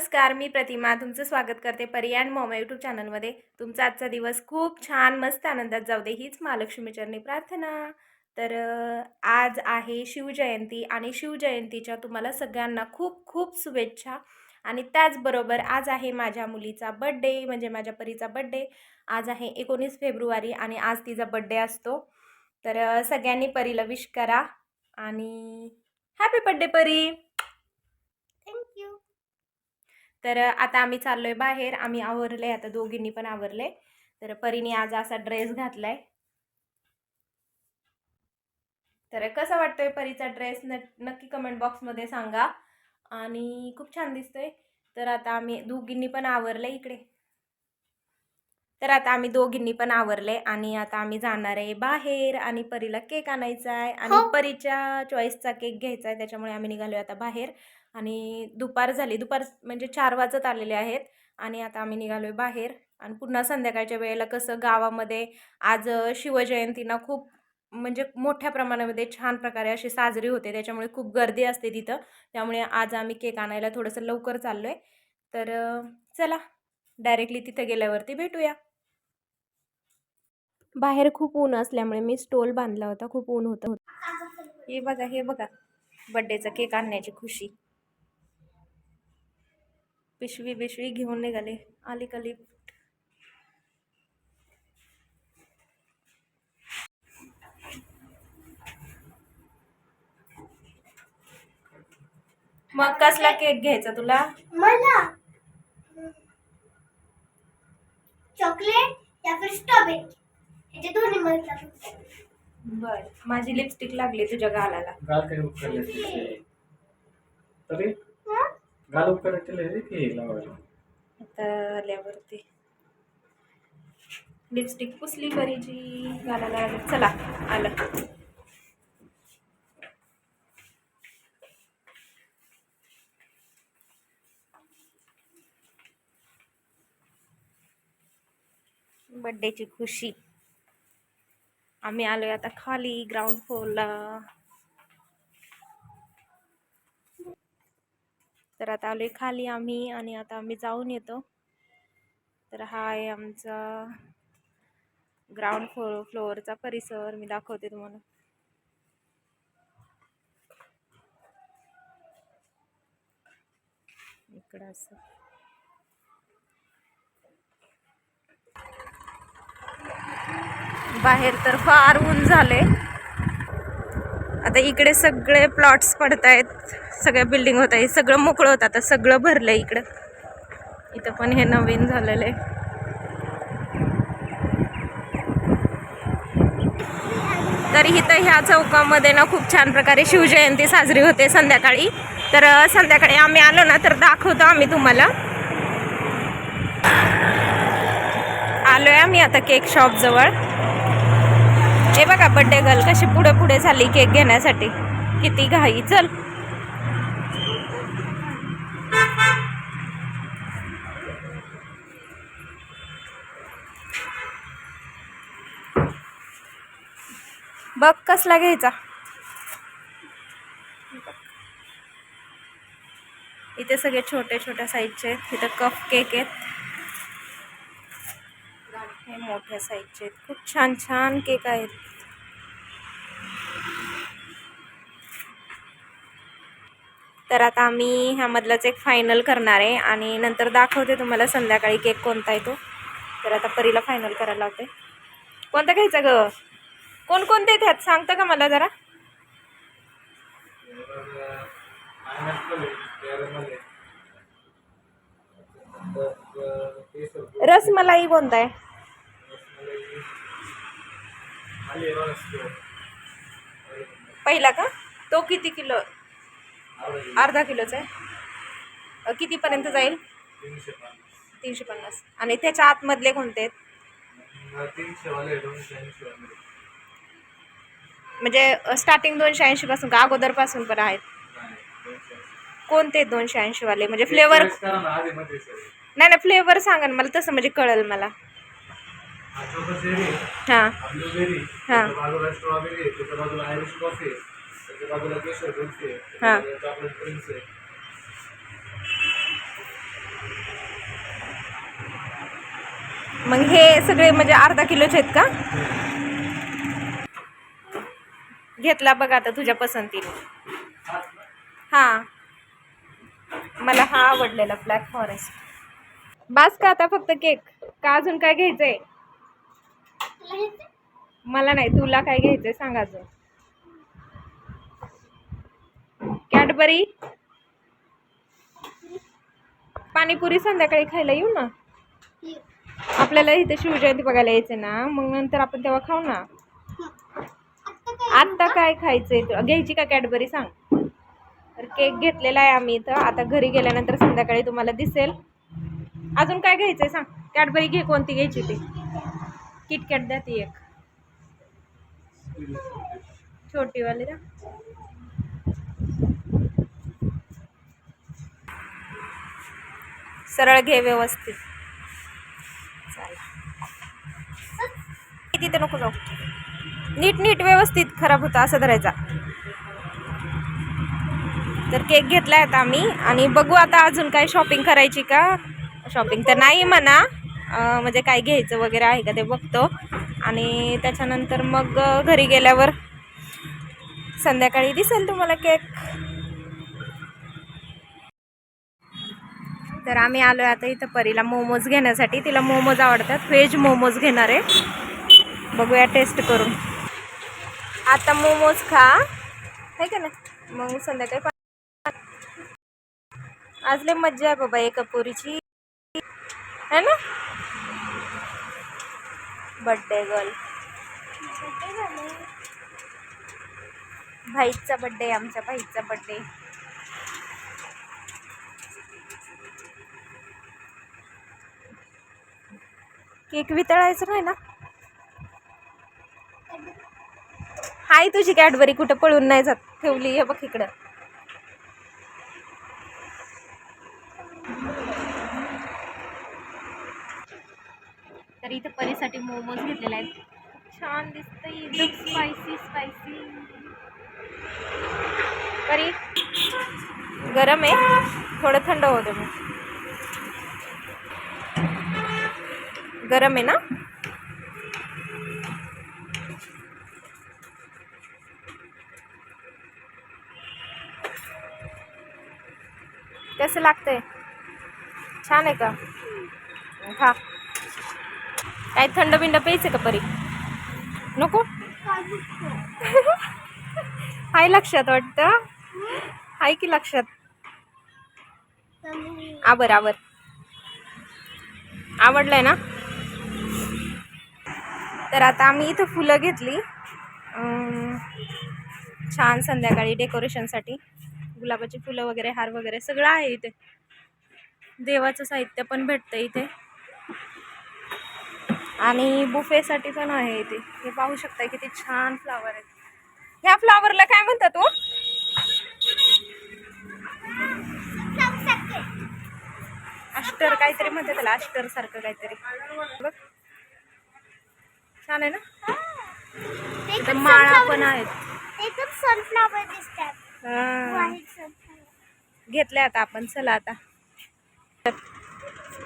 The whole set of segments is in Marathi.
नमस्कार मी प्रतिमा. तुमचं स्वागत करते परी अँड मॉम यूट्यूब चॅनलमध्ये तुमचा आजचा दिवस खूप छान मस्त आनंदात जाऊ दे हीच महालक्ष्मी चरणी प्रार्थना. तर आज आहे शिवजयंती आणि शिवजयंतीच्या तुम्हाला सगळ्यांना खूप खूप शुभेच्छा. आणि त्याचबरोबर आज आहे माझ्या मुलीचा बड्डे म्हणजे माझ्या परीचा बड्डे आज आहे एकोणीस फेब्रुवारी आणि आज तिचा बड्डे असतो. तर सगळ्यांनी परीला विश करा. आणि हॅपी बड्डे परी! तर आता आम्ही चाललोय बाहेर. आम्ही आवरले आता दोघींनी पण आवरले तर परीने आज असा ड्रेस घातलाय. तर कसा वाटतोय परीचा ड्रेस? न नक्की कमेंट बॉक्समध्ये सांगा. आणि खूप छान दिसतोय. तर आता आम्ही दोघींनी पण आवरले इकडे. तर आता आम्ही दोघींनी पण आवरले आणि आता आम्ही जाणार आहे बाहेर आणि परीला केक आणायचा आहे आणि हो. परीच्या चॉईसचा केक घ्यायचा आहे त्याच्यामुळे आम्ही निघालो आता बाहेर. आणि दुपार झाली दुपार म्हणजे चार वाजत आलेले आहेत आणि आता आम्ही निघालोय बाहेर. आणि पुन्हा संध्याकाळच्या वेळेला कसं गावामध्ये आज शिवजयंतीना खूप म्हणजे मोठ्या प्रमाणामध्ये छान प्रकारे अशी साजरी होते त्याच्यामुळे खूप गर्दी असते तिथं. त्यामुळे आज आम्ही केक आणायला थोडंसं लवकर चाललो आहे तर चला डायरेक्टली तिथं गेल्यावरती भेटूया. बाहेर खूप ऊन असल्यामुळे मी स्टोल बांधला होता खूप ऊन होतं. हे बघा हे बघा. बड्डेचा केक आणण्याची खुशी. पिशवी बिशवी घेऊन निघाले. आली कली मग कसला केक घ्यायचा तुला? मला. चॉकलेट या फिर स्ट्रॉबेरी बर माझी लिपस्टिक लागली तुझ्या गालाला. गाल काही तरी? गाल की लावायला? आता आल्यावरती. लिपस्टिक पुसली परीची गालाला आलं. चला आलं. बड्डेची खुशी. आम्ही आलोय आता खाली ग्राउंड फ्लोअरला तर आता आलोय खाली आम्ही आणि आता आम्ही जाऊन येतो. तर हा आहे आमचा ग्राउंड फ्लो फ्लोअरचा परिसर. मी दाखवते तुम्हाला. इकडं असं. बाहेर तर फार ऊन झाले. आता इकडे सगळे प्लॉट्स पडत आहेत सगळ्या बिल्डिंग होत आहेत. सगळं मोकळं होतं. आता सगळं भरलं इकडं. इथं पण हे नवीन झालेलं आहे. तर इथं ह्या चौकामध्ये ना खूप छान प्रकारे शिवजयंती साजरी होते संध्याकाळी. तर संध्याकाळी आम्ही आलो ना तर दाखवतो आम्ही तुम्हाला. आलो आहे आम्ही आता केक शॉप जवळ. हे बघा बड्डे गर्ल कशी पुढे पुढे झाली केक घेण्यासाठी. किती घाई. चल. बघ कसला घ्यायचा. इथे सगळे छोटे छोट्या साईजचे इथं कप केक आहेत. हे मोठ्या साईजचे आहेत. खूप छान छान केक आहेत. तर आता आम्ही ह्यामधलाच एक फायनल करणार आहे आणि नंतर दाखवते तुम्हाला संध्याकाळी केक कोणता येतो तर आता परीला फायनल करायला होते कोणता घ्यायचा ग? कोणकोणते आहेत सांगता का मला जरा? रसमलाई कोणता आहे? पहिला का? तो किती किलो? अर्धा किलोचा आहे. कितीपर्यंत जाईल? तीनशे पन्नास. आणि त्याच्या आतमधले कोणते म्हणजे स्टार्टिंग दोनशे ऐंशी पासून का? अगोदरपासून पण आहेत. कोणते दोनशे ऐंशी वाले म्हणजे फ्लेवर नाही नाही फ्लेवर सांगा ना मला तसं म्हणजे कळेल मला. हां. हां. हां. मग हे सगळे म्हणजे अर्धा किलोचे आहेत का? घेतला बघ आता तुझ्या पसंतीने. हां. मला हा आवडलेला ब्लॅक फॉरेस्ट बास का आता फक्त केक का अजून काय घ्यायचंय? मला नाही तुला काय घ्यायचंय सांग अजून. कॅडबरी? पाणीपुरी संध्याकाळी खायला येऊ ना? आपल्याला इथे शिवजयंती बघायला यायचं ना मग नंतर आपण तेव्हा खाऊ ना. आता काय आत्ता काय खायचंय तुला घ्यायची का कॅडबरी सांग. तर केक घेतलेला आहे आम्ही इथं. आता घरी गेल्यानंतर संध्याकाळी तुम्हाला दिसेल. अजून काय घ्यायचंय सांग? कॅडबरी घे कोणती घ्यायची ती? किटकॅट द्या ती एक. छोटीवाली द्या सरळ घे व्यवस्थित. चला तिथे नको जाऊ. नीट नीट व्यवस्थित खराब होता असं धरायचा. तर केक घेतलाय आता आम्ही. आणि बघू आता अजून काय शॉपिंग करायची का? शॉपिंग तर नाही म्हणा. म्हणजे काय घ्यायचं वगैरे आहे का ते बघतो. आणि त्याच्यानंतर मग घरी गेल्यावर संध्याकाळी दिसेल तुम्हाला केक. तर आम्ही आलो आहे आता इथं परीला मोमोज घेण्यासाठी. तिला मोमोज आवडतात. व्हेज मोमोज घेणार आहे. बघूया टेस्ट करून. आता मोमोज खा. आहे का ना मग संध्याकाळी पा- आज लय मज्जा आहे बाबा एका पोरीची. है ना? Birthday girl. भाईचा बड्डे आमच्या भाईचा बड्डे केक वितळायचं नाही ना? हाय तुझी कॅडबरी कुठं पळून नाही जात. ठेवली हे बघ इकडं. तर इथं परीसाठी मोमोज घेतलेले आहेत. छान दिसतंय. एकदम स्पायसी स्पायसी परी गरम आहे. थोडं थंड होतं मग. गरम आहे ना? कसं लागतंय? छान आहे का? खा. काय थंड बिंड प्यायचं का परी? नको? हाय लक्षात वाटतं? हाय की लक्षात? आवर आवर. आवडलंय ना? तर आता आम्ही इथं फुलं घेतली. छान संध्याकाळी डेकोरेशनसाठी गुलाबाची फुलं वगैरे हार वगैरे सगळं आहे इथे. देवाचं साहित्य पण भेटतं इथे. आणि बुफेसाठी पण आहे इथे हे पाहू शकता किती छान फ्लावर आहेत. ह्या फ्लावरला काय म्हणतात हो? अष्टर काहीतरी म्हणतात त्याला अष्टर सारखं काहीतरी. बघ. छान आहे ना? इथं माळा पण आहेत. सनफ्लावर दिसतात. हा. घेतल्या आता आपण चला आता.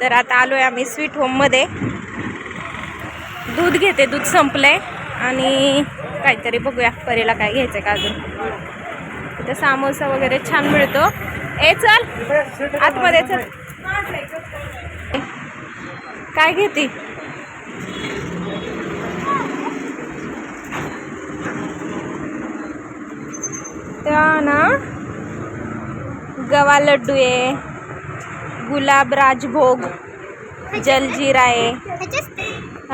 तर आता आलोय आम्ही स्वीट होममध्ये दूध घेते दूध संपलंय. आणि काहीतरी बघूया परीला काय घ्यायचं का अजून. इथं सामोसा वगैरे छान मिळतो. ए चल. आतमध्ये चल. काय घेते? त्या ना गवा लड्डू आहे गुलाब राजभोग जलजीरा आहे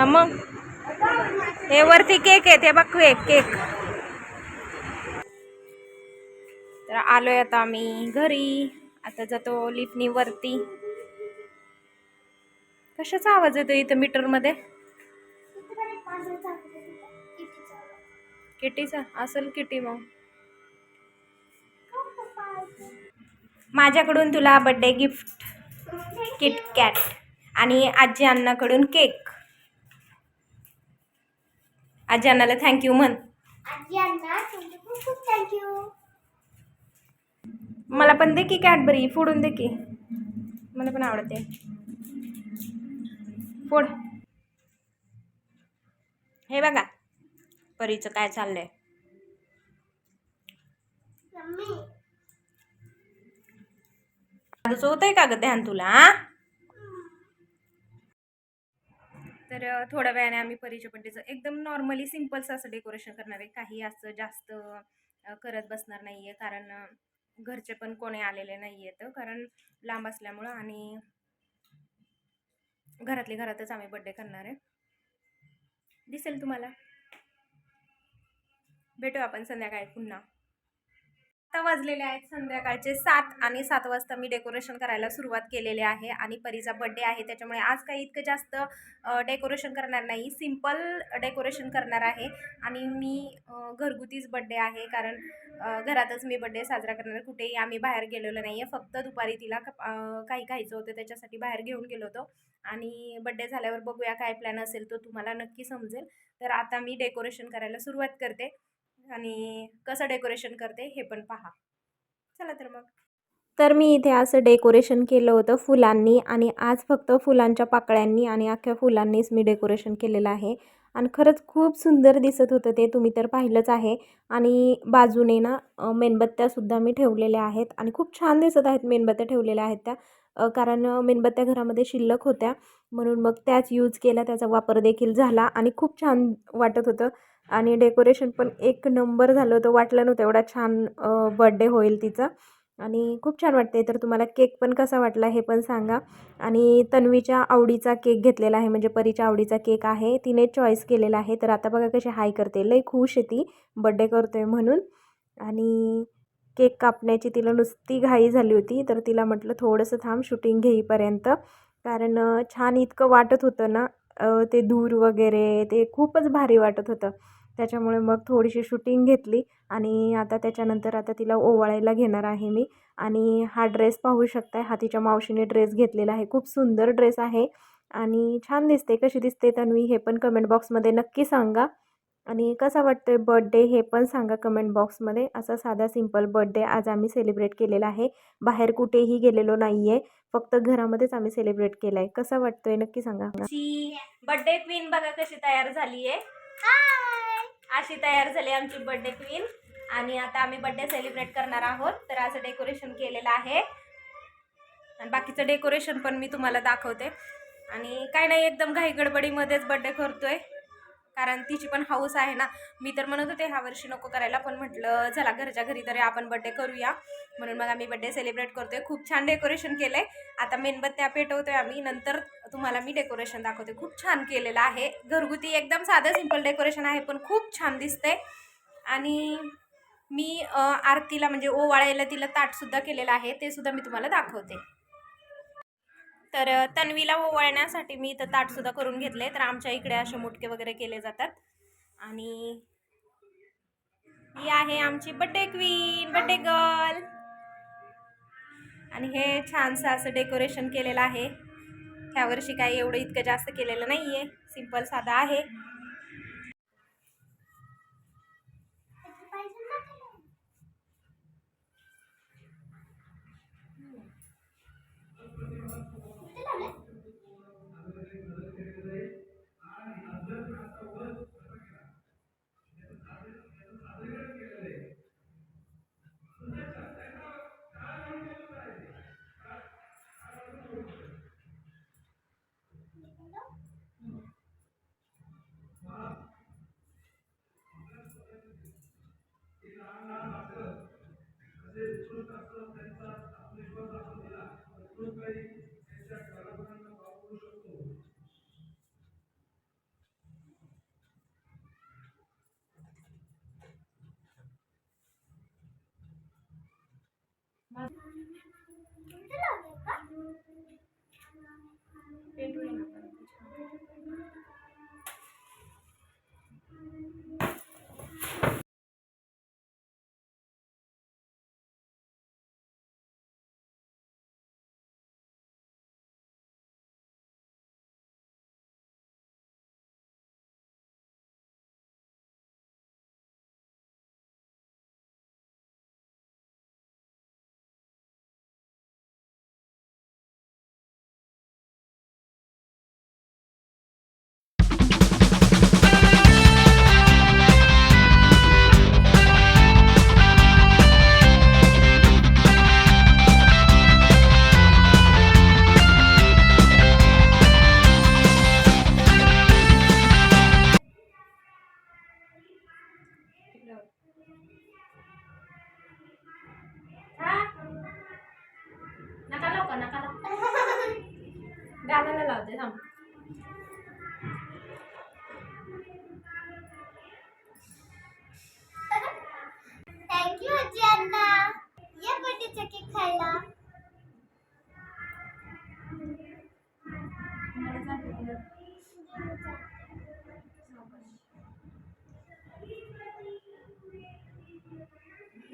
मग? हे वरती केक आहे ते बघ केक केक. तर आलोय आता आम्ही घरी. आता जातो लिफनी वरती. कशाचा आवाज येतो इथं मीटरमध्ये किटीचा. असेल किटी मग. माझ्याकडून तुला बड्डे गिफ्ट किट कॅट आणि आजी अण्णाकडून केक आजी अण्णाला थँक्यू म्हण. आजी अण्णा तुमचे खूप खूप थँक्यू मला पण दे की कॅडबरी फोडून दे की. मला पण आवडते. फोड. हे बघा परीचं काय चाललंय. तुझं होतंय का ग ध्यान तुला हा? तर थोड्या वेळाने आम्ही परीच्या बड्डेचं एकदम नॉर्मली सिम्पलचं असं डेकोरेशन करणार आहे. काही असं जास्त करत बसणार नाही आहे कारण घरचे पण कोणी आलेले नाही आहेत कारण लांब असल्यामुळं आणि घरातली घरातच आम्ही बड्डे करणार आहे. दिसेल तुम्हाला? भेटू आपण संध्याकाळी पुन्हा. आता वाजलेले आहेत. संध्याकाळचे सात आणि सात वाजता मी डेकोरेशन करायला सुरुवात केलेली आहे आणि परीचा बड्डे आहे. त्याच्यामुळे आज काही इतकं जास्त डेकोरेशन करणार नाही. सिंपल डेकोरेशन करणार आहे. आणि मी घरगुतीच बड्डे आहे. कारण घरातच मी बड्डे साजरा करणार. कुठेही आम्ही बाहेर गेलेलो नाही आहे फक्त दुपारी तिला काही खायचं होतं त्याच्यासाठी बाहेर घेऊन गेलो होतो. आणि बड्डे झाल्यावर बघूया काय प्लॅन असेल तो तुम्हाला नक्की समजेल. तर आता मी डेकोरेशन करायला सुरुवात करते. आणि कसं डेकोरेशन करते हे पण पहा. चला तर मग. तर मी इथे असं डेकोरेशन केलं होतं फुलांनी आणि आज फक्त फुलांच्या पाकळ्यांनी आणि अख्ख्या फुलांनीच मी डेकोरेशन केलेलं आहे. आणि खरंच खूप सुंदर दिसत होतं ते तुम्ही तर पाहिलंच आहे. आणि बाजूने ना मेणबत्त्यासुद्धा मी ठेवलेल्या आहेत आणि खूप छान दिसत आहेत मेणबत्त्या ठेवलेल्या आहेत त्या. कारण मेणबत्त्या घरामध्ये शिल्लक होत्या. म्हणून मग त्याच यूज केल्या त्याचा वापर देखील झाला आणि खूप छान वाटत होतं. आणि डेकोरेशन पण एक नंबर झालं होतं. वाटलं नव्हतं एवढा छान बड्डे होईल तिचा. आणि खूप छान वाटते तर तुम्हाला केक पण कसा वाटला हे पण सांगा. आणि तन्वीच्या आवडीचा केक घेतलेला आहे. म्हणजे परीच्या आवडीचा केक आहे. तिने चॉईस केलेला आहे. तर आता बघा कशी हाय करते. लई खुश आहे ती. बड्डे करतोय म्हणून. आणि केक कापण्याची तिला नुसती घाई झाली होती. तर तिला म्हटलं थोडंसं थांब शूटिंग घेईपर्यंत. कारण छान इतकं वाटत होतं ना. ते धूर वगैरे ते खूपच भारी वाटत होतं. त्याच्यामुळे मग थोडीशी शूटिंग घेतली आणि आता त्याच्यानंतर आता तिला ओवाळायला घेणार आहे मी. आणि हा ड्रेस पाहू शकताय हा तिच्या मावशीने ड्रेस घेतलेला आहे. खूप सुंदर ड्रेस आहे आणि छान दिसते. कशी दिसते तन्वी हे पण कमेंट बॉक्समध्ये नक्की सांगा. आणि कसा वाटतोय बर्थडे हे पण सांगा कमेंट बॉक्समध्ये असा साधा सिंपल बर्थडे आज आम्ही सेलिब्रेट केलेला आहे. बाहेर कुठेही गेलेलो नाही आहे फक्त घरामध्येच आम्ही सेलिब्रेट केला आहे कसा वाटतोय नक्की सांगा. बर्थडे क्वीन बघा कशी तयार झाली आहे हाय अशी तयार झाली आमची बर्थडे क्वीन आणि आता आम्ही बर्थडे सेलिब्रेट करणार आहोत. तर असं डेकोरेशन केलेलं आहे. आणि बाकीचं डेकोरेशन पण मी तुम्हाला दाखवते. आणि काय नाही एकदम घाई गडबडीमध्येच बर्थडे करतोय. कारण तिची पण हाऊस आहे ना. मी तर म्हणत होते ह्या वर्षी नको करायला. पण म्हटलं चला घरच्या घरी तरी आपण बड्डे करूया. म्हणून मग आम्ही बड्डे सेलिब्रेट करतोय. खूप छान डेकोरेशन केलं आहे आता मेणबत्त्या पेटवतोय आम्ही. नंतर तुम्हाला मी डेकोरेशन दाखवते. खूप छान केलेलं आहे. घरगुती एकदम साधं सिंपल डेकोरेशन आहे पण खूप छान दिसतंय. आणि मी आरतीला म्हणजे ओवाळायला तिला ताटसुद्धा केलेलं आहे. ते सुद्धा मी तुम्हाला दाखवते. तर तन्वीला ओवाळण्यासाठी मी इथं ताटसुद्धा करून घेतले तर आमच्या इकडे असे मुटके वगैरे केले जातात. आणि ही आहे आमची बड्डे क्वीन बड्डे गर्ल आणि हे छानसं असं डेकोरेशन केलेलं आहे. ह्या वर्षी काही एवढं इतकं जास्त केलेलं नाही आहे सिंपल साधं आहे. किती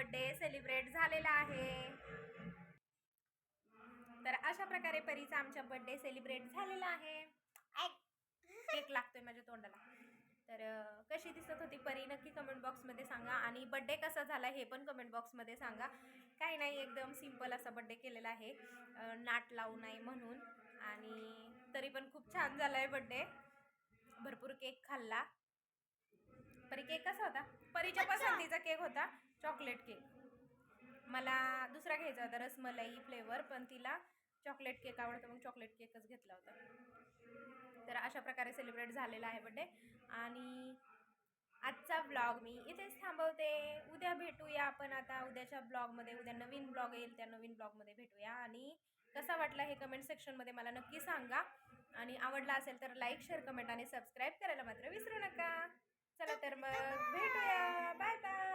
आमचा बर्थडे सेलिब्रेट झालेला आहे. तर अशा प्रकारे परीचा आमच्या बर्थडे सेलिब्रेट झालेला आहे. केक लागतोय माझ्या तोंडाला. तर कशी दिसत होती परी नक्की कमेंट बॉक्समध्ये सांगा आणि बड्डे कसा झाला हे पण कमेंट बॉक्समध्ये सांगा. काही नाही एकदम सिंपल असा बड्डे केलेला आहे. नाट लावू नये म्हणून आणि तरी पण खूप छान झाला आहे बड्डे भरपूर केक खाल्ला. परी केक कसा होता? परीच्या पसंतीचा केक होता. Chocolate cake. मला दुसरा घ्यायचा होता रसमलाई फ्लेवर पण तिला चॉकलेट केक आवडतो मग चॉकलेट केकच घेतला होता. तर अशा प्रकारे सेलिब्रेट झालेला आहे बड्डे आणि आजचा ब्लॉग मी इथेच थांबवते. उद्या भेटूया आपण आता उद्याच्या ब्लॉगमध्ये उद्या नवीन ब्लॉग येईल त्या नवीन ब्लॉगमध्ये भेटूया. आणि कसा वाटला हे कमेंट सेक्शनमध्ये मला नक्की सांगा. आणि आवडला असेल तर लाईक शेअर कमेंट आणि सबस्क्राईब करायला मात्र विसरू नका. चला तर मग भेटूया. Bye bye